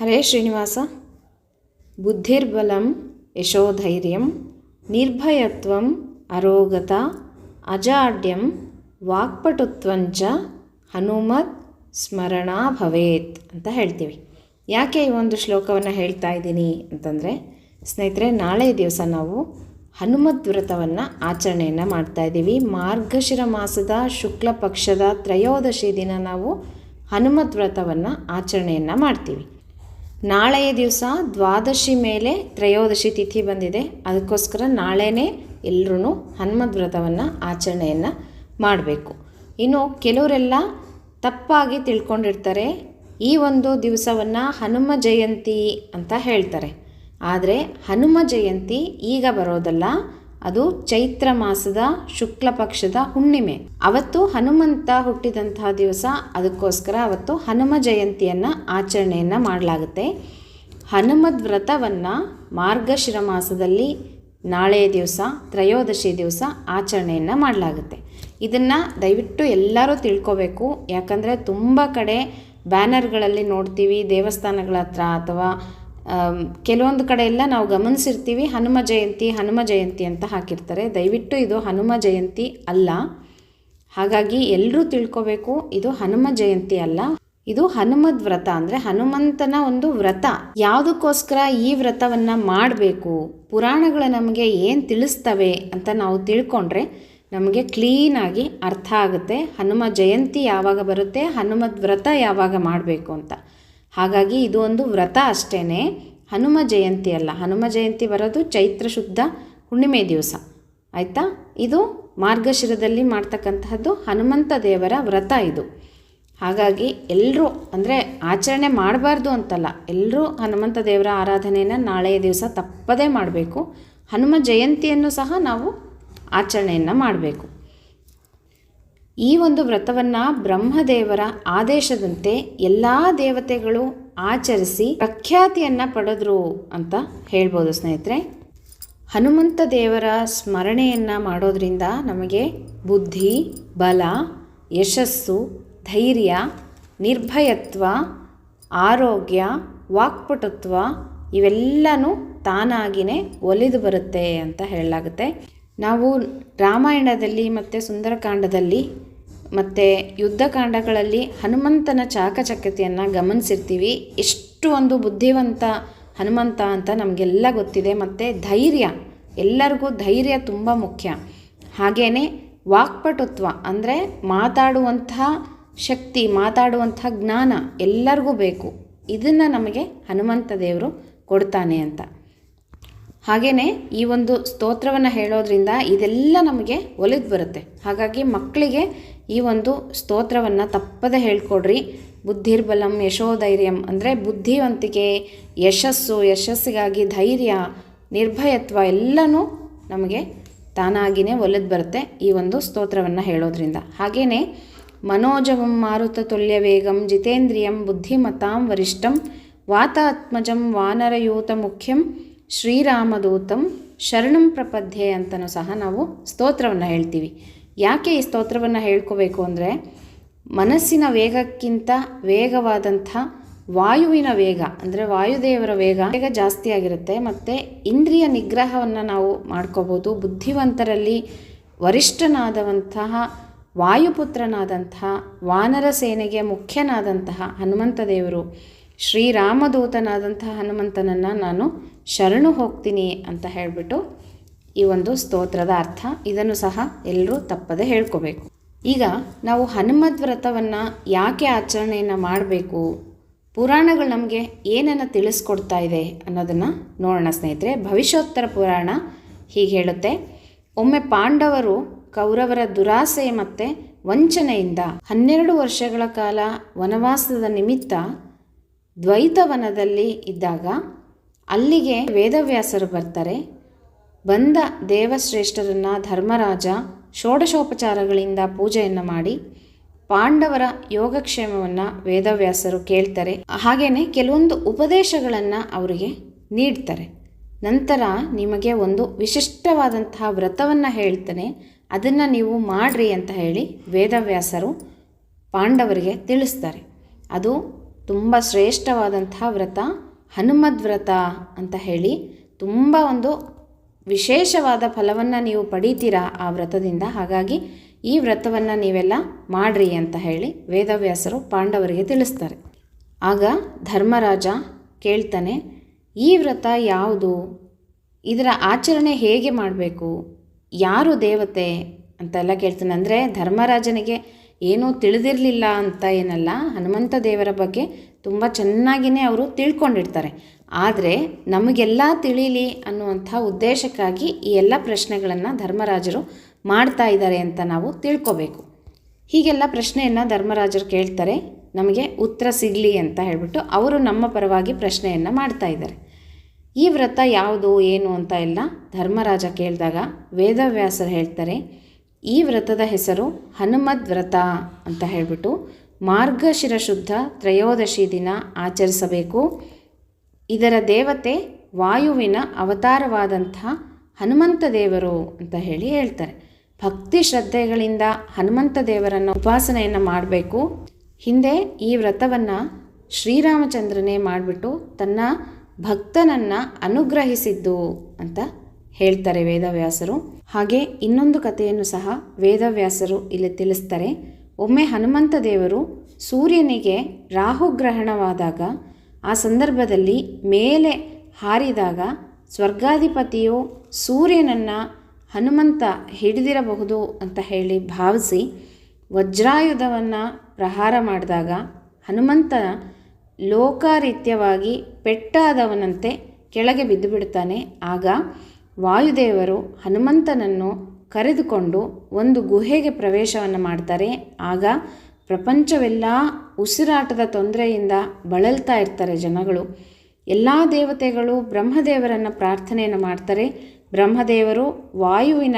ಹರೇ ಶ್ರೀನಿವಾಸ. ಬುದ್ಧಿರ್ಬಲಂ ಯಶೋಧೈರ್ಯಂ ನಿರ್ಭಯತ್ವಂ ಅರೋಗತ ಅಜಾಡ್ಯಂ ವಾಕ್ಪಟುತ್ವಂಚ ಹನುಮತ್ ಸ್ಮರಣ ಭವೇತ್ ಅಂತ ಹೇಳ್ತೀವಿ. ಯಾಕೆ ಈ ಒಂದು ಶ್ಲೋಕವನ್ನು ಹೇಳ್ತಾ ಇದ್ದೀನಿ ಅಂತಂದರೆ, ಸ್ನೇಹಿತರೆ, ನಾಳೆ ದಿವಸ ನಾವು ಹನುಮದ್ ವ್ರತವನ್ನು ಆಚರಣೆಯನ್ನು ಮಾಡ್ತಾ ಇದ್ದೀವಿ. ಮಾರ್ಗಶಿರ ಮಾಸದ ಶುಕ್ಲ ಪಕ್ಷದ ತ್ರಯೋದಶಿ ದಿನ ನಾವು ಹನುಮದ್ ವ್ರತವನ್ನು ಆಚರಣೆಯನ್ನು ಮಾಡ್ತೀವಿ. ನಾಳೆಯ ದಿವಸ ದ್ವಾದಶಿ ಮೇಲೆ ತ್ರಯೋದಶಿ ತಿಥಿ ಬಂದಿದೆ. ಅದಕ್ಕೋಸ್ಕರ ನಾಳೆನೇ ಎಲ್ಲರೂ ಹನುಮದ್ ವ್ರತವನ್ನು ಆಚರಣೆಯನ್ನು ಮಾಡಬೇಕು. ಇನ್ನು ಕೆಲವರೆಲ್ಲ ತಪ್ಪಾಗಿ ತಿಳ್ಕೊಂಡಿರ್ತಾರೆ. ಈ ಒಂದು ದಿವಸವನ್ನು ಹನುಮ ಜಯಂತಿ ಅಂತ ಹೇಳ್ತಾರೆ. ಆದರೆ ಹನುಮ ಜಯಂತಿ ಈಗ ಬರೋದಲ್ಲ. ಅದು ಚೈತ್ರ ಮಾಸದ ಶುಕ್ಲ ಪಕ್ಷದ ಹುಣ್ಣಿಮೆ. ಅವತ್ತು ಹನುಮಂತ ಹುಟ್ಟಿದಂತಹ ದಿವಸ ಅದಕ್ಕೋಸ್ಕರ ಅವತ್ತು ಹನುಮ ಜಯಂತಿಯನ್ನು ಆಚರಣೆಯನ್ನು ಮಾಡಲಾಗುತ್ತೆ. ಹನುಮದ್ ವ್ರತವನ್ನು ಮಾರ್ಗಶಿರ ಮಾಸದಲ್ಲಿ ನಾಳೆ ದಿವಸ, ತ್ರಯೋದಶಿ ದಿವಸ ಆಚರಣೆಯನ್ನು ಮಾಡಲಾಗುತ್ತೆ. ಇದನ್ನು ದಯವಿಟ್ಟು ಎಲ್ಲರೂ ತಿಳ್ಕೊಬೇಕು. ಯಾಕಂದರೆ ತುಂಬ ಕಡೆ ಬ್ಯಾನರ್ಗಳಲ್ಲಿ ನೋಡ್ತೀವಿ, ದೇವಸ್ಥಾನಗಳ ಹತ್ರ ಅಥವಾ ಕೆಲವೊಂದು ಕಡೆ ಎಲ್ಲ ನಾವು ಗಮನಿಸಿರ್ತೀವಿ, ಹನುಮ ಜಯಂತಿ ಹನುಮ ಜಯಂತಿ ಅಂತ ಹಾಕಿರ್ತಾರೆ. ದಯವಿಟ್ಟು ಇದು ಹನುಮ ಜಯಂತಿ ಅಲ್ಲ. ಹಾಗಾಗಿ ಎಲ್ಲರೂ ತಿಳ್ಕೊಬೇಕು, ಇದು ಹನುಮ ಜಯಂತಿ ಅಲ್ಲ. ಇದು ಹನುಮದ್ ವ್ರತ ಅಂದರೆ ಹನುಮಂತನ ಒಂದು ವ್ರತ. ಯಾವುದಕ್ಕೋಸ್ಕರ ಈ ವ್ರತವನ್ನು ಮಾಡಬೇಕು? ಪುರಾಣಗಳು ನಮಗೆ ಏನು ತಿಳಿಸ್ತವೆ ಅಂತ ನಾವು ತಿಳ್ಕೊಂಡ್ರೆ ನಮಗೆ ಕ್ಲೀನಾಗಿ ಅರ್ಥ ಆಗುತ್ತೆ. ಹನುಮ ಜಯಂತಿ ಯಾವಾಗ ಬರುತ್ತೆ, ಹನುಮದ್ ವ್ರತ ಯಾವಾಗ ಮಾಡಬೇಕು ಅಂತ. ಹಾಗಾಗಿ ಇದು ಒಂದು ವ್ರತ ಅಷ್ಟೇ ಹನುಮ ಜಯಂತಿ ಅಲ್ಲ. ಹನುಮ ಜಯಂತಿ ಬರೋದು ಚೈತ್ರ ಶುದ್ಧ ಹುಣ್ಣಿಮೆ ದಿವಸ. ಆಯಿತಾ? ಇದು ಮಾರ್ಗಶಿರದಲ್ಲಿ ಮಾಡ್ತಕ್ಕಂತಹದ್ದು ಹನುಮಂತ ದೇವರ ವ್ರತ ಇದು. ಹಾಗಾಗಿ ಎಲ್ಲರೂ ಅಂದರೆ ಆಚರಣೆ ಮಾಡಬಾರ್ದು ಅಂತಲ್ಲ. ಎಲ್ಲರೂ ಹನುಮಂತ ದೇವರ ಆರಾಧನೆಯನ್ನು ನಾಳೆಯ ದಿವಸ ತಪ್ಪದೇ ಮಾಡಬೇಕು. ಹನುಮ ಜಯಂತಿಯನ್ನು ಸಹ ನಾವು ಆಚರಣೆಯನ್ನು ಮಾಡಬೇಕು. ಈ ಒಂದು ವ್ರತವನ್ನು ಬ್ರಹ್ಮದೇವರ ಆದೇಶದಂತೆ ಎಲ್ಲ ದೇವತೆಗಳು ಆಚರಿಸಿ ಪ್ರಖ್ಯಾತಿಯನ್ನು ಪಡೆದ್ರು ಅಂತ ಹೇಳ್ಬೋದು ಸ್ನೇಹಿತರೆ. ಹನುಮಂತ ದೇವರ ಸ್ಮರಣೆಯನ್ನು ಮಾಡೋದ್ರಿಂದ ನಮಗೆ ಬುದ್ಧಿ, ಬಲ, ಯಶಸ್ಸು, ಧೈರ್ಯ, ನಿರ್ಭಯತ್ವ, ಆರೋಗ್ಯ, ವಾಕ್ಪಟುತ್ವ ಇವೆಲ್ಲನೂ ತಾನಾಗಿಯೇ ಒಲಿದು ಬರುತ್ತೆ ಅಂತ ಹೇಳಲಾಗುತ್ತೆ. ನಾವು ರಾಮಾಯಣದಲ್ಲಿ ಮತ್ತು ಸುಂದರಕಾಂಡದಲ್ಲಿ ಮತ್ತು ಯುದ್ಧಕಾಂಡಗಳಲ್ಲಿ ಹನುಮಂತನ ಚಾಕಚಕ್ಯತೆಯನ್ನು ಗಮನಿಸಿರ್ತೀವಿ. ಎಷ್ಟು ಒಂದು ಬುದ್ಧಿವಂತ ಹನುಮಂತ ಅಂತ ನಮಗೆಲ್ಲ ಗೊತ್ತಿದೆ. ಮತ್ತು ಧೈರ್ಯ, ಎಲ್ಲರಿಗೂ ಧೈರ್ಯ ತುಂಬ ಮುಖ್ಯ. ಹಾಗೆಯೇ ವಾಕ್ಪಟುತ್ವ ಅಂದರೆ ಮಾತಾಡುವಂತಹ ಶಕ್ತಿ, ಮಾತಾಡುವಂಥ ಜ್ಞಾನ ಎಲ್ಲರಿಗೂ ಬೇಕು. ಇದನ್ನು ನಮಗೆ ಹನುಮಂತ ದೇವರು ಕೊಡ್ತಾನೆ ಅಂತ. ಹಾಗೆಯೇ ಈ ಒಂದು ಸ್ತೋತ್ರವನ್ನು ಹೇಳೋದ್ರಿಂದ ಇದೆಲ್ಲ ನಮಗೆ ಒಲಿದು ಬರುತ್ತೆ. ಹಾಗಾಗಿ ಮಕ್ಕಳಿಗೆ ಈ ಒಂದು ಸ್ತೋತ್ರವನ್ನು ತಪ್ಪದೆ ಹೇಳ್ಕೊಡ್ರಿ. ಬುದ್ಧಿರ್ಬಲಂ ಯಶೋಧೈರ್ಯಂ ಅಂದರೆ ಬುದ್ಧಿವಂತಿಕೆ, ಯಶಸ್ಸು, ಯಶಸ್ಸಿಗಾಗಿ ಧೈರ್ಯ, ನಿರ್ಭಯತ್ವ ಎಲ್ಲನೂ ನಮಗೆ ತಾನಾಗಿಯೇ ಒಲಿದು ಬರುತ್ತೆ ಈ ಒಂದು ಸ್ತೋತ್ರವನ್ನು ಹೇಳೋದ್ರಿಂದ. ಹಾಗೆಯೇ ಮನೋಜವಂ ಮಾರುತ ತುಲ್ಯ ವೇಗಂ ಜಿತೇಂದ್ರಿಯಂ ಬುದ್ಧಿಮತಾಂ ವರಿಷ್ಠಂ ವಾತಾತ್ಮಜಂ ವಾನರಯೂತ ಮುಖ್ಯಂ ಶ್ರೀರಾಮದೂತಂ ಶರಣಂ ಪ್ರಪದ್ಯೆ ಅಂತಲೂ ಸಹ ನಾವು ಸ್ತೋತ್ರವನ್ನು ಹೇಳ್ತೀವಿ. ಯಾಕೆ ಈ ಸ್ತೋತ್ರವನ್ನು ಹೇಳ್ಕೋಬೇಕು ಅಂದರೆ, ಮನಸ್ಸಿನ ವೇಗಕ್ಕಿಂತ ವೇಗವಾದಂಥ ವಾಯುವಿನ ವೇಗ, ಅಂದರೆ ವಾಯುದೇವರ ವೇಗ ವೇಗ ಜಾಸ್ತಿ ಆಗಿರುತ್ತೆ. ಮತ್ತು ಇಂದ್ರಿಯ ನಿಗ್ರಹವನ್ನು ನಾವು ಮಾಡ್ಕೋಬೋದು. ಬುದ್ಧಿವಂತರಲ್ಲಿ ವರಿಷ್ಠನಾದವಂತಹ, ವಾಯುಪುತ್ರನಾದಂತಹ, ವಾನರ ಸೇನೆಗೆ ಮುಖ್ಯನಾದಂತಹ ಹನುಮಂತ ದೇವರು ಶ್ರೀರಾಮದೂತನಾದಂತಹ ಹನುಮಂತನನ್ನು ನಾನು ಶರಣು ಹೋಗ್ತೀನಿ ಅಂತ ಹೇಳಿಬಿಟ್ಟು ಈ ಒಂದು ಸ್ತೋತ್ರದ ಅರ್ಥ. ಇದನ್ನು ಸಹ ಎಲ್ಲರೂ ತಪ್ಪದೆ ಹೇಳ್ಕೋಬೇಕು. ಈಗ ನಾವು ಹನುಮದ್ ವ್ರತವನ್ನು ಯಾಕೆ ಆಚರಣೆಯನ್ನು ಮಾಡಬೇಕು? ಪುರಾಣಗಳು ನಮಗೆ ಏನನ್ನು ತಿಳಿಸ್ಕೊಡ್ತಾ ಇದೆ ಅನ್ನೋದನ್ನು ನೋಡೋಣ ಸ್ನೇಹಿತರೆ. ಭವಿಷ್ಯೋತ್ತರ ಪುರಾಣ ಹೀಗೆ ಹೇಳುತ್ತೆ. ಒಮ್ಮೆ ಪಾಂಡವರು ಕೌರವರ ದುರಾಸೆ ಮತ್ತು ವಂಚನೆಯಿಂದ ಹನ್ನೆರಡು ವರ್ಷಗಳ ಕಾಲ ವನವಾಸದ ನಿಮಿತ್ತ ದ್ವೈತವನದಲ್ಲಿ ಇದ್ದಾಗ ಅಲ್ಲಿಗೆ ವೇದವ್ಯಾಸರು ಬರ್ತಾರೆ. ಬಂದ ದೇವಶ್ರೇಷ್ಠರನ್ನು ಧರ್ಮರಾಜ ಷೋಡಶೋಪಚಾರಗಳಿಂದ ಪೂಜೆಯನ್ನು ಮಾಡಿ ಪಾಂಡವರ ಯೋಗಕ್ಷೇಮವನ್ನು ವೇದವ್ಯಾಸರು ಕೇಳ್ತಾರೆ. ಹಾಗೆಯೇ ಕೆಲವೊಂದು ಉಪದೇಶಗಳನ್ನು ಅವರಿಗೆ ನೀಡ್ತಾರೆ. ನಂತರ ನಿಮಗೆ ಒಂದು ವಿಶಿಷ್ಟವಾದಂತಹ ವ್ರತವನ್ನು ಹೇಳ್ತಾನೆ. ಅದನ್ನು ನೀವು ಮಾಡ್ರಿ ಅಂತ ಹೇಳಿ ವೇದವ್ಯಾಸರು ಪಾಂಡವರಿಗೆ ತಿಳಿಸ್ತಾರೆ. ಅದು ತುಂಬ ಶ್ರೇಷ್ಠವಾದಂತಹ ವ್ರತ, ಹನುಮದ್ ವ್ರತ ಅಂತ ಹೇಳಿ ತುಂಬ ಒಂದು ವಿಶೇಷವಾದ ಫಲವನ್ನು ನೀವು ಪಡೀತೀರಾ ಆ ವ್ರತದಿಂದ. ಹಾಗಾಗಿ ಈ ವ್ರತವನ್ನು ನೀವೆಲ್ಲ ಮಾಡ್ರಿ ಅಂತ ಹೇಳಿ ವೇದವ್ಯಾಸರು ಪಾಂಡವರಿಗೆ ತಿಳಿಸ್ತಾರೆ. ಆಗ ಧರ್ಮರಾಜ ಕೇಳ್ತಾನೆ, ಈ ವ್ರತ ಯಾವುದು? ಇದರ ಆಚರಣೆ ಹೇಗೆ ಮಾಡಬೇಕು? ಯಾರು ದೇವತೆ? ಅಂತೆಲ್ಲ ಕೇಳ್ತಾನೆ. ಅಂದರೆ ಧರ್ಮರಾಜನಿಗೆ ಏನೂ ತಿಳಿದಿರಲಿಲ್ಲ ಅಂತ ಏನಲ್ಲ, ಹನುಮಂತ ದೇವರ ಬಗ್ಗೆ ತುಂಬ ಚೆನ್ನಾಗಿಯೇ ಅವರು ತಿಳ್ಕೊಂಡಿರ್ತಾರೆ. ಆದರೆ ನಮಗೆಲ್ಲ ತಿಳಿಲಿ ಅನ್ನುವಂಥ ಉದ್ದೇಶಕ್ಕಾಗಿ ಈ ಎಲ್ಲ ಪ್ರಶ್ನೆಗಳನ್ನು ಧರ್ಮರಾಜರು ಮಾಡ್ತಾ ಇದ್ದಾರೆ ಅಂತ ನಾವು ತಿಳ್ಕೊಬೇಕು. ಹೀಗೆಲ್ಲ ಪ್ರಶ್ನೆಯನ್ನು ಧರ್ಮರಾಜರು ಕೇಳ್ತಾರೆ, ನಮಗೆ ಉತ್ತರ ಸಿಗಲಿ ಅಂತ ಹೇಳಿಬಿಟ್ಟು ಅವರು ನಮ್ಮ ಪರವಾಗಿ ಪ್ರಶ್ನೆಯನ್ನು ಮಾಡ್ತಾ ಇದ್ದಾರೆ. ಈ ವ್ರತ ಯಾವುದು, ಏನು ಅಂತ ಎಲ್ಲ ಧರ್ಮರಾಜ ಕೇಳಿದಾಗ ವೇದವ್ಯಾಸರು ಹೇಳ್ತಾರೆ ಈ ವ್ರತದ ಹೆಸರು ಹನುಮದ್ ವ್ರತ ಅಂತ ಹೇಳಿಬಿಟ್ಟು ಮಾರ್ಗಶಿರ ಶುದ್ಧ ತ್ರಯೋದಶಿ ದಿನ ಆಚರಿಸಬೇಕು. ಇದರ ದೇವತೆ ವಾಯುವಿನ ಅವತಾರವಾದಂಥ ಹನುಮಂತ ದೇವರು ಅಂತ ಹೇಳಿ ಹೇಳ್ತಾರೆ. ಭಕ್ತಿ ಶ್ರದ್ಧೆಗಳಿಂದ ಹನುಮಂತ ದೇವರನ್ನು ಉಪಾಸನೆಯನ್ನು ಮಾಡಬೇಕು. ಹಿಂದೆ ಈ ವ್ರತವನ್ನು ಶ್ರೀರಾಮಚಂದ್ರನೇ ಮಾಡಿಬಿಟ್ಟು ತನ್ನ ಭಕ್ತನನ್ನು ಅನುಗ್ರಹಿಸಿದ್ದು ಅಂತ ಹೇಳ್ತಾರೆ ವೇದವ್ಯಾಸರು. ಹಾಗೆ ಇನ್ನೊಂದು ಕಥೆಯನ್ನು ಸಹ ವೇದವ್ಯಾಸರು ಇಲ್ಲಿ ತಿಳಿಸ್ತಾರೆ. ಒಮ್ಮೆ ಹನುಮಂತ ದೇವರು ಸೂರ್ಯನಿಗೆ ರಾಹುಗ್ರಹಣವಾದಾಗ ಆ ಸಂದರ್ಭದಲ್ಲಿ ಮೇಲೆ ಹಾರಿದಾಗ ಸ್ವರ್ಗಾಧಿಪತಿಯು ಸೂರ್ಯನನ್ನು ಹನುಮಂತ ಹಿಡಿದಿರಬಹುದು ಅಂತ ಹೇಳಿ ಭಾವಿಸಿ ವಜ್ರಾಯುಧವನ್ನು ಪ್ರಹಾರ ಮಾಡಿದಾಗ ಹನುಮಂತ ಲೋಕಾರೀತ್ಯವಾಗಿ ಪೆಟ್ಟಾದವನಂತೆ ಕೆಳಗೆ ಬಿದ್ದು ಬಿಡ್ತಾನೆ ಆಗ ವಾಯುದೇವರು ಹನುಮಂತನನ್ನು ಕರೆದುಕೊಂಡು ಒಂದು ಗುಹೆಗೆ ಪ್ರವೇಶವನ್ನು ಮಾಡ್ತಾರೆ. ಆಗ ಪ್ರಪಂಚವೆಲ್ಲ ಉಸಿರಾಟದ ತೊಂದರೆಯಿಂದ ಬಳಲ್ತಾ ಇರ್ತಾರೆ ಜನಗಳು. ಎಲ್ಲ ದೇವತೆಗಳು ಬ್ರಹ್ಮದೇವರನ್ನು ಪ್ರಾರ್ಥನೆಯನ್ನು ಮಾಡ್ತಾರೆ. ಬ್ರಹ್ಮದೇವರು ವಾಯುವಿನ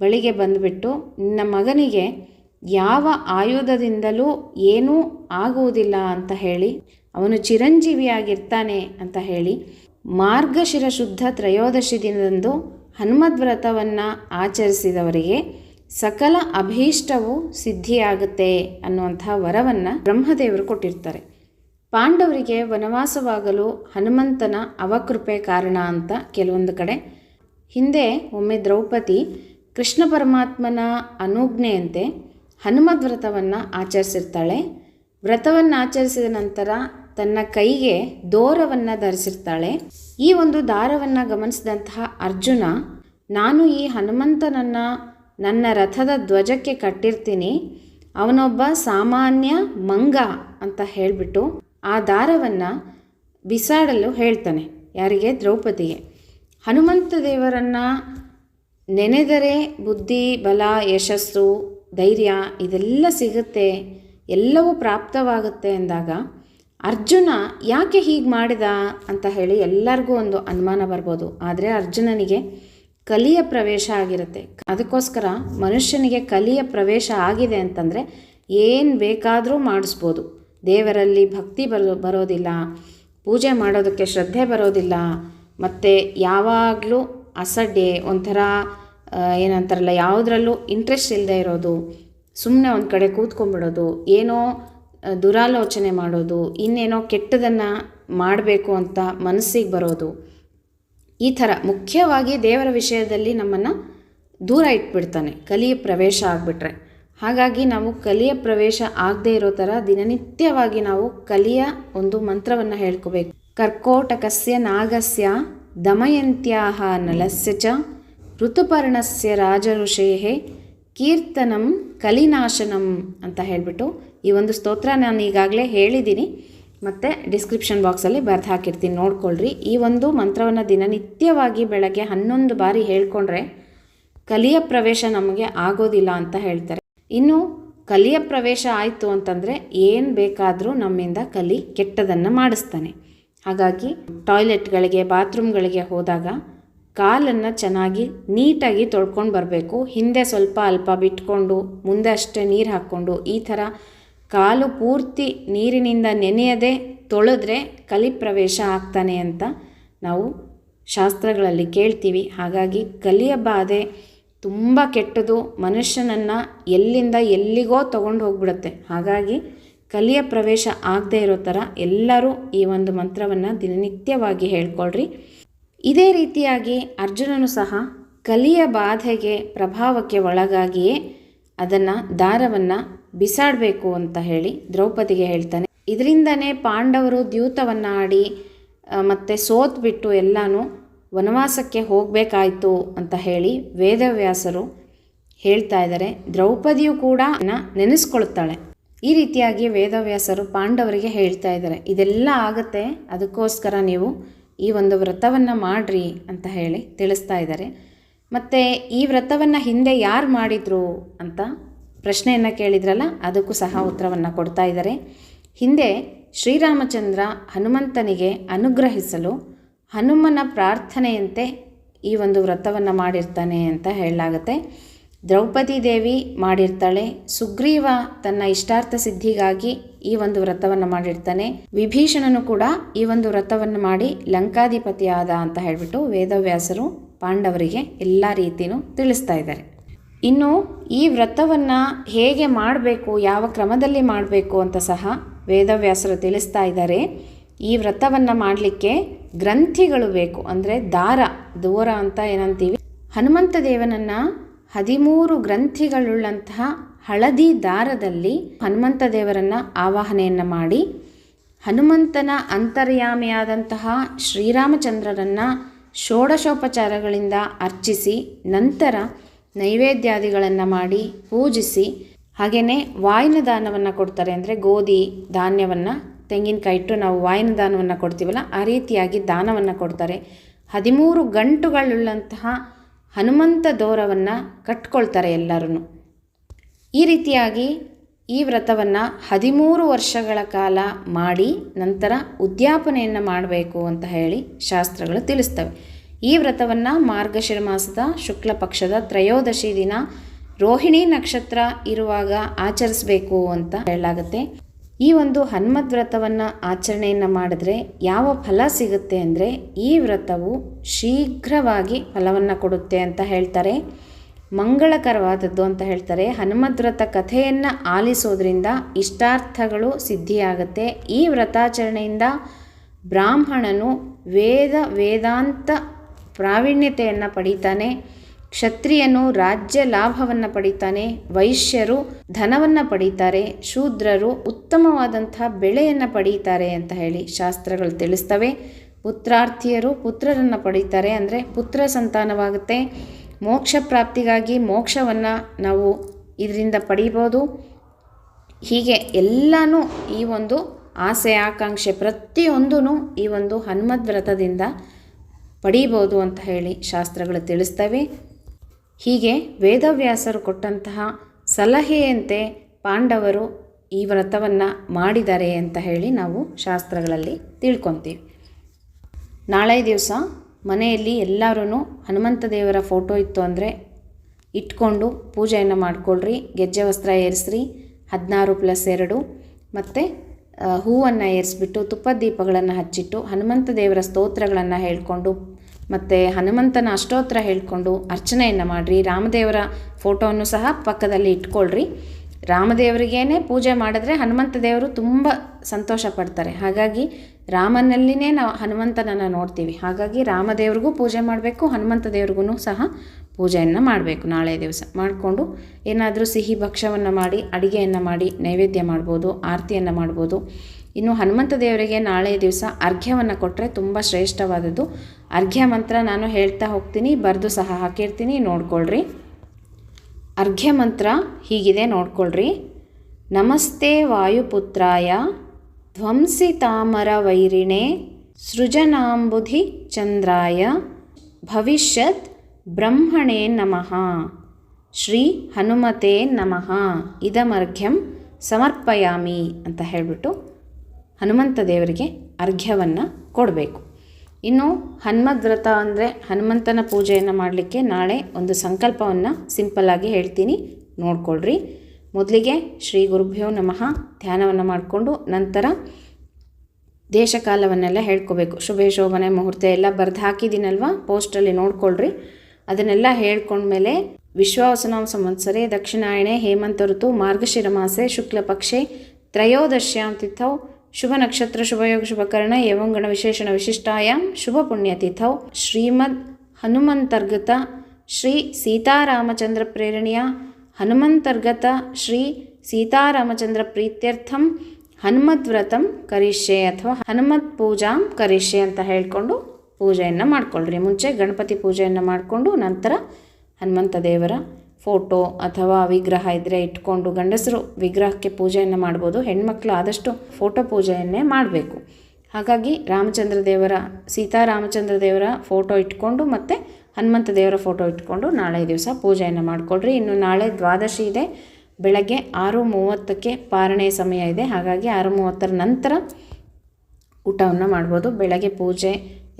ಬಳಿಗೆ ಬಂದುಬಿಟ್ಟು, ನಿನ್ನ ಮಗನಿಗೆ ಯಾವ ಆಯುಧದಿಂದಲೂ ಏನೂ ಆಗುವುದಿಲ್ಲ ಅಂತ ಹೇಳಿ, ಅವನು ಚಿರಂಜೀವಿಯಾಗಿರ್ತಾನೆ ಅಂತ ಹೇಳಿ ಮಾರ್ಗಶಿರ ಶುದ್ಧ ತ್ರಯೋದಶಿ ದಿನದಂದು ಹನುಮದ್ ವ್ರತವನ್ನು ಆಚರಿಸಿದವರಿಗೆ ಸಕಲ ಅಭೀಷ್ಟವು ಸಿದ್ಧಿಯಾಗುತ್ತೆ ಅನ್ನುವಂಥ ವರವನ್ನು ಬ್ರಹ್ಮದೇವರು ಕೊಟ್ಟಿರ್ತಾರೆ. ಪಾಂಡವರಿಗೆ ವನವಾಸವಾಗಲು ಹನುಮಂತನ ಅವಕೃಪೆ ಕಾರಣ ಅಂತ ಕೆಲವೊಂದು ಕಡೆ. ಹಿಂದೆ ಒಮ್ಮೆ ದ್ರೌಪದಿ ಕೃಷ್ಣ ಪರಮಾತ್ಮನ ಅನುಜ್ಞೆಯಂತೆ ಹನುಮದ್ ವ್ರತವನ್ನು ಆಚರಿಸಿರ್ತಾಳೆ. ವ್ರತವನ್ನು ಆಚರಿಸಿದ ನಂತರ ತನ್ನ ಕೈಗೆ ದೋರವನ್ನು ಧರಿಸಿರ್ತಾಳೆ. ಈ ಒಂದು ದಾರವನ್ನು ಗಮನಿಸಿದಂತಹ ಅರ್ಜುನ, ನಾನು ಈ ಹನುಮಂತನನ್ನು ನನ್ನ ರಥದ ಧ್ವಜಕ್ಕೆ ಕಟ್ಟಿರ್ತೀನಿ. ಅವನೊಬ್ಬ ಸಾಮಾನ್ಯ ಮಂಗ ಅಂತ ಹೇಳಿಬಿಟ್ಟು ಆ ದಾರವನ್ನು ಬಿಸಾಡಲು ಹೇಳ್ತಾನೆ. ಯಾರಿಗೆ? ದ್ರೌಪದಿಗೆ. ಹನುಮಂತ ದೇವರನ್ನು ನೆನೆದರೆ ಬುದ್ಧಿ, ಬಲ, ಯಶಸ್ಸು, ಧೈರ್ಯ ಇದೆಲ್ಲ ಸಿಗುತ್ತೆ. ಎಲ್ಲವೂ ಪ್ರಾಪ್ತವಾಗುತ್ತೆ ಅಂದಾಗ ಅರ್ಜುನ ಯಾಕೆ ಹೀಗೆ ಮಾಡಿದ ಅಂತ ಹೇಳಿ ಎಲ್ಲರಿಗೂ ಒಂದು ಅನುಮಾನ ಬರ್ಬೋದು. ಆದರೆ ಅರ್ಜುನನಿಗೆ ಕಲಿಯ ಪ್ರವೇಶ ಆಗಿರುತ್ತೆ. ಅದಕ್ಕೋಸ್ಕರ ಮನುಷ್ಯನಿಗೆ ಕಲಿಯ ಪ್ರವೇಶ ಆಗಿದೆ ಅಂತಂದರೆ ಏನು ಬೇಕಾದರೂ ಮಾಡಿಸ್ಬೋದು. ದೇವರಲ್ಲಿ ಭಕ್ತಿ ಬರೋ, ಬರೋದಿಲ್ಲ, ಪೂಜೆ ಮಾಡೋದಕ್ಕೆ ಶ್ರದ್ಧೆ ಬರೋದಿಲ್ಲ, ಮತ್ತು ಯಾವಾಗಲೂ ಅಸಡ್ಡೆ, ಒಂಥರ ಏನಂತಾರಲ್ಲ, ಯಾವುದರಲ್ಲೂ ಇಂಟ್ರೆಸ್ಟ್ ಇಲ್ಲದೆ ಇರೋದು ಸುಮ್ಮನೆ ಒಂದು ಕಡೆ ಕೂತ್ಕೊಂಡ್ಬಿಡೋದು, ಏನೋ ದುರಾಲೋಚನೆ ಮಾಡೋದು, ಇನ್ನೇನೋ ಕೆಟ್ಟದನ್ನು ಮಾಡಬೇಕು ಅಂತ ಮನಸ್ಸಿಗೆ ಬರೋದು, ಈ ಥರ ಮುಖ್ಯವಾಗಿ ದೇವರ ವಿಷಯದಲ್ಲಿ ನಮ್ಮನ್ನು ದೂರ ಇಟ್ಬಿಡ್ತಾನೆ, ಕಲಿಯ ಪ್ರವೇಶ ಆಗಿಬಿಟ್ರೆ. ಹಾಗಾಗಿ ನಾವು ಕಲಿಯ ಪ್ರವೇಶ ಆಗದೇ ಇರೋ ಥರ ದಿನನಿತ್ಯವಾಗಿ ನಾವು ಕಲಿಯ ಒಂದು ಮಂತ್ರವನ್ನು ಹೇಳ್ಕೋಬೇಕು. ಕರ್ಕೋಟಕಸ್ಯ ನಾಗಸ್ಯ ದಮಯಂತ್ಯಾಹ ನಲಸ್ಯ ಚ ಋತುಪರ್ಣಸ್ಯ ರಾಜಋಷೇಹೇ ಕೀರ್ತನಂ ಕಲಿನಾಶನಂ ಅಂತ ಹೇಳಿಬಿಟ್ಟು ಈ ಒಂದು ಸ್ತೋತ್ರ ನಾನು ಈಗಾಗಲೇ ಹೇಳಿದ್ದೀನಿ. ಮತ್ತು ಡಿಸ್ಕ್ರಿಪ್ಷನ್ ಬಾಕ್ಸಲ್ಲಿ ಬರೆದು ಹಾಕಿರ್ತೀನಿ. ನೋಡ್ಕೊಳ್ರಿ. ಈ ಒಂದು ಮಂತ್ರವನ್ನು ದಿನನಿತ್ಯವಾಗಿ ಬೆಳಗ್ಗೆ ಹನ್ನೊಂದು ಬಾರಿ ಹೇಳ್ಕೊಂಡ್ರೆ ಕಲಿಯ ಪ್ರವೇಶ ನಮಗೆ ಆಗೋದಿಲ್ಲ ಅಂತ ಹೇಳ್ತಾರೆ. ಇನ್ನು ಕಲಿಯ ಪ್ರವೇಶ ಆಯಿತು ಅಂತಂದರೆ ಏನು ಬೇಕಾದರೂ ನಮ್ಮಿಂದ ಕಲಿ ಕೆಟ್ಟದನ್ನು ಮಾಡಿಸ್ತಾನೆ. ಹಾಗಾಗಿ ಟಾಯ್ಲೆಟ್ಗಳಿಗೆ, ಬಾತ್ರೂಮ್ಗಳಿಗೆ ಹೋದಾಗ ಕಾಲನ್ನು ಚೆನ್ನಾಗಿ ನೀಟಾಗಿ ತೊಳ್ಕೊಂಡು ಬರಬೇಕು. ಹಿಂದೆ ಸ್ವಲ್ಪ ಅಲ್ಪ ಬಿಟ್ಕೊಂಡು, ಮುಂದೆ ಅಷ್ಟೇ ನೀರು ಹಾಕ್ಕೊಂಡು ಈ ಥರ ಕಾಲು ಪೂರ್ತಿ ನೀರಿನಿಂದ ನೆನೆಯದೆ ತೊಳೆದ್ರೆ ಕಲಿ ಪ್ರವೇಶ ಆಗ್ತಾನೆ ಅಂತ ನಾವು ಶಾಸ್ತ್ರಗಳಲ್ಲಿ ಕೇಳ್ತೀವಿ. ಹಾಗಾಗಿ ಕಲಿಯ ಬಾಧೆ ತುಂಬ ಕೆಟ್ಟದು. ಮನುಷ್ಯನನ್ನು ಎಲ್ಲಿಂದ ಎಲ್ಲಿಗೋ ತಗೊಂಡು ಹೋಗ್ಬಿಡುತ್ತೆ. ಹಾಗಾಗಿ ಕಲಿಯ ಪ್ರವೇಶ ಆಗದೇ ಇರೋ ಥರ ಎಲ್ಲರೂ ಈ ಒಂದು ಮಂತ್ರವನ್ನು ದಿನನಿತ್ಯವಾಗಿ ಹೇಳ್ಕೊಳ್ರಿ. ಇದೇ ರೀತಿಯಾಗಿ ಅರ್ಜುನನು ಸಹ ಕಲಿಯ ಬಾಧೆಗೆ ಪ್ರಭಾವಕ್ಕೆ ಒಳಗಾಗಿಯೇ ಅದನ್ನು ದಾರವನ್ನು ಬಿಸಾಡಬೇಕು ಅಂತ ಹೇಳಿ ದ್ರೌಪದಿಗೆ ಹೇಳ್ತಾನೆ. ಇದರಿಂದನೇ ಪಾಂಡವರು ದ್ಯೂತವನ್ನು ಆಡಿ ಮತ್ತು ಸೋತ್ಬಿಟ್ಟು ಎಲ್ಲನೂ ವನವಾಸಕ್ಕೆ ಹೋಗಬೇಕಾಯ್ತು ಅಂತ ಹೇಳಿ ವೇದವ್ಯಾಸರು ಹೇಳ್ತಾ ಇದ್ದಾರೆ. ದ್ರೌಪದಿಯು ಕೂಡ ನೆನೆಸ್ಕೊಳ್ತಾಳೆ. ಈ ರೀತಿಯಾಗಿ ವೇದವ್ಯಾಸರು ಪಾಂಡವರಿಗೆ ಹೇಳ್ತಾ ಇದ್ದಾರೆ. ಇದೆಲ್ಲ ಆಗುತ್ತೆ, ಅದಕ್ಕೋಸ್ಕರ ನೀವು ಈ ಒಂದು ವ್ರತವನ್ನು ಮಾಡ್ರಿ ಅಂತ ಹೇಳಿ ತಿಳಿಸ್ತಾ ಇದ್ದಾರೆ. ಮತ್ತು ಈ ವ್ರತವನ್ನು ಹಿಂದೆ ಯಾರು ಮಾಡಿದರು ಅಂತ ಪ್ರಶ್ನೆಯನ್ನು ಕೇಳಿದ್ರಲ್ಲ, ಅದಕ್ಕೂ ಸಹ ಉತ್ತರವನ್ನು ಕೊಡ್ತಾ ಇದ್ದಾರೆ. ಹಿಂದೆ ಶ್ರೀರಾಮಚಂದ್ರ ಹನುಮಂತನಿಗೆ ಅನುಗ್ರಹಿಸಲು ಹನುಮನ ಪ್ರಾರ್ಥನೆಯಂತೆ ಈ ಒಂದು ವ್ರತವನ್ನು ಮಾಡಿರ್ತಾನೆ ಅಂತ ಹೇಳಲಾಗುತ್ತೆ. ದ್ರೌಪದಿ ದೇವಿ ಮಾಡಿರ್ತಾಳೆ. ಸುಗ್ರೀವ ತನ್ನ ಇಷ್ಟಾರ್ಥ ಸಿದ್ಧಿಗಾಗಿ ಈ ಒಂದು ವ್ರತವನ್ನು ಮಾಡಿರ್ತಾನೆ. ವಿಭೀಷಣನು ಕೂಡ ಈ ಒಂದು ವ್ರತವನ್ನು ಮಾಡಿ ಲಂಕಾಧಿಪತಿಯಾದ ಅಂತ ಹೇಳಿಬಿಟ್ಟು ವೇದವ್ಯಾಸರು, ಪಾಂಡವರಿಗೆ ಎಲ್ಲ ರೀತಿಯೂ ತಿಳಿಸ್ತಾ ಇದ್ದಾರೆ. ಇನ್ನು ಈ ವ್ರತವನ್ನು ಹೇಗೆ ಮಾಡಬೇಕು, ಯಾವ ಕ್ರಮದಲ್ಲಿ ಮಾಡಬೇಕು ಅಂತ ಸಹ ವೇದವ್ಯಾಸರು ತಿಳಿಸ್ತಾ ಇದ್ದಾರೆ. ಈ ವ್ರತವನ್ನು ಮಾಡಲಿಕ್ಕೆ ಗ್ರಂಥಿಗಳು ಬೇಕು, ಅಂದರೆ ದಾರ, ದೂರ ಅಂತ ಏನಂತೀವಿ. ಹನುಮಂತ ದೇವನನ್ನು ಹದಿಮೂರು ಗ್ರಂಥಿಗಳುಳ್ಳಂತಹ ಹಳದಿ ದಾರದಲ್ಲಿ ಹನುಮಂತ ದೇವರನ್ನು ಆವಾಹನೆಯನ್ನು ಮಾಡಿ, ಹನುಮಂತನ ಅಂತರ್ಯಾಮಿಯಾದಂತಹ ಶ್ರೀರಾಮಚಂದ್ರರನ್ನು ಷೋಡಶೋಪಚಾರಗಳಿಂದ ಅರ್ಚಿಸಿ, ನಂತರ ನೈವೇದ್ಯಾದಿಗಳನ್ನು ಮಾಡಿ ಪೂಜಿಸಿ ಹಾಗೆಯೇ ವಾಯಿನ ದಾನವನ್ನು ಕೊಡ್ತಾರೆ ಅಂದರೆ ಗೋಧಿ ಧಾನ್ಯವನ್ನು, ತೆಂಗಿನಕಾಯಿ ಇಟ್ಟು ನಾವು ವಾಯಿನ ದಾನವನ್ನು ಕೊಡ್ತೀವಲ್ಲ, ಆ ರೀತಿಯಾಗಿ ದಾನವನ್ನು ಕೊಡ್ತಾರೆ. ಹದಿಮೂರು ಗಂಟುಗಳುಳ್ಳಂತಹ ಹನುಮಂತ ದೋರವನ್ನು ಕಟ್ಕೊಳ್ತಾರೆ ಎಲ್ಲರೂ ಈ ರೀತಿಯಾಗಿ ಈ ವ್ರತವನ್ನು ಹದಿಮೂರು ವರ್ಷಗಳ ಕಾಲ ಮಾಡಿ ನಂತರ ಉದ್ಯಾಪನೆಯನ್ನು ಮಾಡಬೇಕು ಅಂತ ಹೇಳಿ ಶಾಸ್ತ್ರಗಳು ತಿಳಿಸ್ತವೆ. ಈ ವ್ರತವನ್ನು ಮಾರ್ಗಶಿರ ಮಾಸದ ಶುಕ್ಲ ಪಕ್ಷದ ತ್ರಯೋದಶಿ ದಿನ ರೋಹಿಣಿ ನಕ್ಷತ್ರ ಇರುವಾಗ ಆಚರಿಸಬೇಕು ಅಂತ ಹೇಳಲಾಗುತ್ತೆ. ಈ ಒಂದು ಹನುಮದ್ ವ್ರತವನ್ನು ಆಚರಣೆಯನ್ನು ಮಾಡಿದ್ರೆ ಯಾವ ಫಲ ಸಿಗುತ್ತೆ ಅಂದರೆ ಈ ವ್ರತವು ಶೀಘ್ರವಾಗಿ ಫಲವನ್ನು ಕೊಡುತ್ತೆ ಅಂತ ಹೇಳ್ತಾರೆ. ಮಂಗಳಕರವಾದದ್ದು ಅಂತ ಹೇಳ್ತಾರೆ. ಹನುಮದ್ ವ್ರತ ಕಥೆಯನ್ನು ಆಲಿಸೋದ್ರಿಂದ ಇಷ್ಟಾರ್ಥಗಳು ಸಿದ್ಧಿಯಾಗುತ್ತೆ. ಈ ವ್ರತಾಚರಣೆಯಿಂದ ಬ್ರಾಹ್ಮಣನು ವೇದ ವೇದಾಂತ ಪ್ರಾವೀಣ್ಯತೆಯನ್ನು ಪಡೀತಾನೆ, ಕ್ಷತ್ರಿಯನು ರಾಜ್ಯ ಲಾಭವನ್ನು ಪಡಿತಾನೆ, ವೈಶ್ಯರು ಧನವನ್ನು ಪಡೀತಾರೆ, ಶೂದ್ರರು ಉತ್ತಮವಾದಂತಹ ಬೆಳೆಯನ್ನು ಪಡೀತಾರೆ ಅಂತ ಹೇಳಿ ಶಾಸ್ತ್ರಗಳು ತಿಳಿಸ್ತವೆ. ಪುತ್ರಾರ್ಥಿಯರು ಪುತ್ರರನ್ನು ಪಡೀತಾರೆ ಅಂದರೆ ಪುತ್ರ ಸಂತಾನವಾಗುತ್ತೆ. ಮೋಕ್ಷ ಪ್ರಾಪ್ತಿಗಾಗಿ ಮೋಕ್ಷವನ್ನು ನಾವು ಇದರಿಂದ ಪಡೀಬೋದು. ಹೀಗೆ ಎಲ್ಲನೂ ಈ ಒಂದು ಆಸೆ, ಆಕಾಂಕ್ಷೆ ಪ್ರತಿಯೊಂದೂ ಈ ಒಂದು ಹನುಮದ್ ವ್ರತದಿಂದ ಪಡೀಬೋದು ಅಂತ ಹೇಳಿ ಶಾಸ್ತ್ರಗಳು ತಿಳಿಸ್ತವೆ. ಹೀಗೆ ವೇದವ್ಯಾಸರು ಕೊಟ್ಟಂತಹ ಸಲಹೆಯಂತೆ ಪಾಂಡವರು ಈ ವ್ರತವನ್ನು ಮಾಡಿದ್ದಾರೆ ಅಂತ ಹೇಳಿ ನಾವು ಶಾಸ್ತ್ರಗಳಲ್ಲಿ ತಿಳ್ಕೊತೀವಿ. ನಾಳೆ ದಿವಸ ಮನೆಯಲ್ಲಿ ಎಲ್ಲರೂ ಹನುಮಂತ ದೇವರ ಫೋಟೋ ಇತ್ತು ಅಂದರೆ ಇಟ್ಕೊಂಡು ಪೂಜೆಯನ್ನು ಮಾಡಿಕೊಳ್ಳ್ರಿ ಗೆಜ್ಜೆ ವಸ್ತ್ರ ಏರಿಸ್ರಿ, ಹದಿನಾರು ಪ್ಲಸ್ ಎರಡು, ಮತ್ತು ಹೂವನ್ನು ಏರಿಸ್ಬಿಟ್ಟು ತುಪ್ಪ ದೀಪಗಳನ್ನು ಹಚ್ಚಿಟ್ಟು ಹನುಮಂತ ದೇವರ ಸ್ತೋತ್ರಗಳನ್ನು ಹೇಳಿಕೊಂಡು ಮತ್ತು ಹನುಮಂತನ ಅಷ್ಟೋತ್ರ ಹೇಳಿಕೊಂಡು ಅರ್ಚನೆಯನ್ನು ಮಾಡಿರಿ. ರಾಮದೇವರ ಫೋಟೋವನ್ನು ಸಹ ಪಕ್ಕದಲ್ಲಿ ಇಟ್ಕೊಳ್ರಿ. ರಾಮದೇವರಿಗೇನೆ ಪೂಜೆ ಮಾಡಿದ್ರೆ ಹನುಮಂತ ದೇವರು ತುಂಬ ಸಂತೋಷ ಪಡ್ತಾರೆ. ಹಾಗಾಗಿ ರಾಮನಲ್ಲಿನೇ ನಾವು ಹನುಮಂತನನ್ನು ನೋಡ್ತೀವಿ. ಹಾಗಾಗಿ ರಾಮದೇವ್ರಿಗೂ ಪೂಜೆ ಮಾಡಬೇಕು, ಹನುಮಂತ ದೇವ್ರಿಗೂ ಸಹ ಪೂಜೆಯನ್ನು ಮಾಡಬೇಕು ನಾಳೆ ದಿವಸ. ಮಾಡಿಕೊಂಡು ಏನಾದರೂ ಸಿಹಿ ಭಕ್ಷ್ಯವನ್ನು ಮಾಡಿ, ಅಡುಗೆಯನ್ನು ಮಾಡಿ, ನೈವೇದ್ಯ ಮಾಡ್ಬೋದು, ಆರತಿಯನ್ನು ಮಾಡ್ಬೋದು. ಇನ್ನು ಹನುಮಂತ ದೇವರಿಗೆ ನಾಳೆ ದಿವಸ ಅರ್ಘ್ಯವನ್ನು ಕೊಟ್ಟರೆ ತುಂಬ ಶ್ರೇಷ್ಠವಾದದ್ದು. ಅರ್ಘ್ಯ ಮಂತ್ರ ನಾನು ಹೇಳ್ತಾ ಹೋಗ್ತೀನಿ, ಬರೆದು ಸಹ ಹಾಕಿರ್ತೀನಿ, ನೋಡ್ಕೊಳ್ರಿ. ಅರ್ಘ್ಯ ಮಂತ್ರ ಹೀಗಿದೆ, ನೋಡ್ಕೊಳ್ರಿ. ನಮಸ್ತೆ ವಾಯುಪುತ್ರಾಯ, ಧ್ವಂಸಿ ತಾಮರ ವೈರಿಣೆ, ಸೃಜನಾಂಬುಧಿ ಚಂದ್ರಾಯ, ಭವಿಷ್ಯತ್ ಬ್ರಹ್ಮಣೇ ನಮಃ. ಶ್ರೀ ಹನುಮತೆ ನಮಃ. ಇದಮರ್ಘ್ಯಂ ಸಮರ್ಪಯಾಮಿ ಅಂತ ಹೇಳಿಬಿಟ್ಟು ಹನುಮಂತ ದೇವರಿಗೆ ಅರ್ಘ್ಯವನ್ನು ಕೊಡಬೇಕು. ಇನ್ನು ಹನುಮದ್ ವ್ರತ ಅಂದರೆ ಹನುಮಂತನ ಪೂಜೆಯನ್ನು ಮಾಡಲಿಕ್ಕೆ ನಾಳೆ ಒಂದು ಸಂಕಲ್ಪವನ್ನು ಸಿಂಪಲ್ಲಾಗಿ ಹೇಳ್ತೀನಿ. ನೋಡ್ಕೊಳ್ರಿ. ಮೊದಲಿಗೆ ಶ್ರೀ ಗುರುಭ್ಯೋ ನಮಃ ಧ್ಯಾನವನ್ನು ಮಾಡಿಕೊಂಡು ನಂತರ ದೇಶಕಾಲವನ್ನೆಲ್ಲ ಹೇಳ್ಕೋಬೇಕು. ಶುಭೆ ಶೋಭನೆ ಮುಹೂರ್ತ ಎಲ್ಲ ಬರೆದು ಹಾಕಿದ್ದೀನಲ್ವ? ಪೋಸ್ಟಲ್ಲಿ ನೋಡ್ಕೊಳ್ರಿ. ಅದನ್ನೆಲ್ಲ ಹೇಳ್ಕೊಂಡ್ಮೇಲೆ ವಿಶ್ವಾವಸನಾಮ ಸಂವತ್ಸರೆ ದಕ್ಷಿಣಾಯಣೆ, ಹೇಮಂತ ಋತು ಮಾರ್ಗಶಿರ ಮಾಸೆ ಶುಕ್ಲಪಕ್ಷೆ, ತ್ರಯೋದಶ್ಯಾಂ ತಿಥೌ, ಶುಭ ನಕ್ಷತ್ರ, ಶುಭಯೋಗ, ಶುಭಕರ್ಣ, ಯವಂಗಣ ವಿಶೇಷಣ ವಿಶಿಷ್ಟಾಯಾಮ್ ಶುಭ ಪುಣ್ಯತಿಥೌ ಶ್ರೀಮದ್ ಹನುಮಂತರ್ಗತ ಶ್ರೀ ಸೀತಾರಾಮಚಂದ್ರ ಪ್ರೇರಣೆಯ ಹನುಮಂತರ್ಗತ ಶ್ರೀ ಸೀತಾರಾಮಚಂದ್ರ ಪ್ರೀತ್ಯರ್ಥಂ ಹನುಮದ್ ವ್ರತಂ ಕರಿಷ್ಯೆ ಅಥವಾ ಹನುಮತ್ ಪೂಜಾಂ ಕರಿಷ್ಯೆ ಅಂತ ಹೇಳಿಕೊಂಡು ಪೂಜೆಯನ್ನು ಮಾಡಿಕೊಳ್ಳ್ರಿ ಮುಂಚೆ ಗಣಪತಿ ಪೂಜೆಯನ್ನು ಮಾಡಿಕೊಂಡು ನಂತರ ಹನುಮಂತ ದೇವರ ಫೋಟೋ ಅಥವಾ ವಿಗ್ರಹ ಇದ್ದರೆ ಇಟ್ಕೊಂಡು ಗಂಡಸರು ವಿಗ್ರಹಕ್ಕೆ ಪೂಜೆಯನ್ನು ಮಾಡ್ಬೋದು, ಹೆಣ್ಮಕ್ಳು ಆದಷ್ಟು ಫೋಟೋ ಪೂಜೆಯನ್ನೇ ಮಾಡಬೇಕು. ಹಾಗಾಗಿ ರಾಮಚಂದ್ರ ದೇವರ ಸೀತಾರಾಮಚಂದ್ರ ದೇವರ ಫೋಟೋ ಇಟ್ಕೊಂಡು ಮತ್ತು ಹನುಮಂತ ದೇವರ ಫೋಟೋ ಇಟ್ಕೊಂಡು ನಾಳೆ ದಿವಸ ಪೂಜೆಯನ್ನು ಮಾಡಿಕೊಳ್ರಿ. ಇನ್ನು ನಾಳೆ ದ್ವಾದಶಿ ಇದೆ, ಬೆಳಗ್ಗೆ ಆರು ಮೂವತ್ತಕ್ಕೆ ಪಾರಣೆ ಸಮಯ ಇದೆ. ಹಾಗಾಗಿ ಆರು ಮೂವತ್ತರ ನಂತರ ಊಟವನ್ನು ಮಾಡ್ಬೋದು. ಬೆಳಗ್ಗೆ ಪೂಜೆ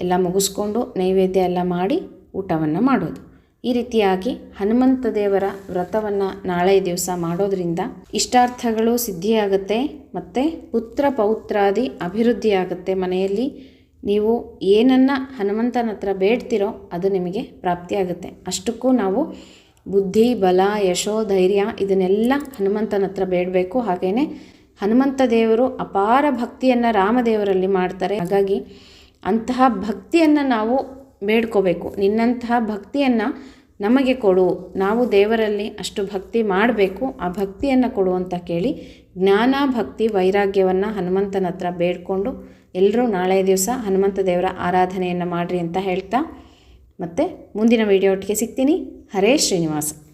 ಎಲ್ಲ ಮುಗಿಸ್ಕೊಂಡು ನೈವೇದ್ಯ ಎಲ್ಲ ಮಾಡಿ ಊಟವನ್ನು ಮಾಡೋದು. ಈ ರೀತಿಯಾಗಿ ಹನುಮಂತ ದೇವರ ವ್ರತವನ್ನು ನಾಳೆ ದಿವಸ ಮಾಡೋದ್ರಿಂದ ಇಷ್ಟಾರ್ಥಗಳು ಸಿದ್ಧಿಯಾಗುತ್ತೆ ಮತ್ತು ಪುತ್ರ ಪೌತ್ರಾದಿ ಅಭಿವೃದ್ಧಿಯಾಗುತ್ತೆ ಮನೆಯಲ್ಲಿ. ನೀವು ಏನನ್ನು ಹನುಮಂತನ ಹತ್ರ ಬೇಡ್ತಿರೋ ಅದು ನಿಮಗೆ ಪ್ರಾಪ್ತಿಯಾಗುತ್ತೆ. ಅಷ್ಟಕ್ಕೂ ನಾವು ಬುದ್ಧಿ, ಬಲ, ಯಶೋ, ಧೈರ್ಯ ಇದನ್ನೆಲ್ಲ ಹನುಮಂತನ ಹತ್ರ ಬೇಡಬೇಕು. ಹಾಗೆಯೇ ಹನುಮಂತ ದೇವರು ಅಪಾರ ಭಕ್ತಿಯನ್ನು ರಾಮದೇವರಲ್ಲಿ ಮಾಡ್ತಾರೆ. ಹಾಗಾಗಿ ಅಂತಹ ಭಕ್ತಿಯನ್ನು ನಾವು ಬೇಡ್ಕೋಬೇಕು. ನಿನ್ನಂತಹ ಭಕ್ತಿಯನ್ನು ನಮಗೆ ಕೊಡು. ನಾವು ದೇವರಲ್ಲಿ ಅಷ್ಟು ಭಕ್ತಿ ಮಾಡಬೇಕು. ಆ ಭಕ್ತಿಯನ್ನು ಕೊಡು ಅಂತ ಕೇಳಿ ಜ್ಞಾನ, ಭಕ್ತಿ, ವೈರಾಗ್ಯವನ್ನು ಹನುಮಂತನ ಹತ್ರ ಬೇಡ್ಕೊಂಡು ಎಲ್ಲರೂ ನಾಳೆ ದಿವಸ ಹನುಮಂತ ದೇವರ ಆರಾಧನೆಯನ್ನು ಮಾಡಿರಿ ಅಂತ ಹೇಳ್ತಾ ಮತ್ತು ಮುಂದಿನ ವೀಡಿಯೋ ಒಟ್ಟಿಗೆ ಸಿಗ್ತೀನಿ. ಹರೇ ಶ್ರೀನಿವಾಸ.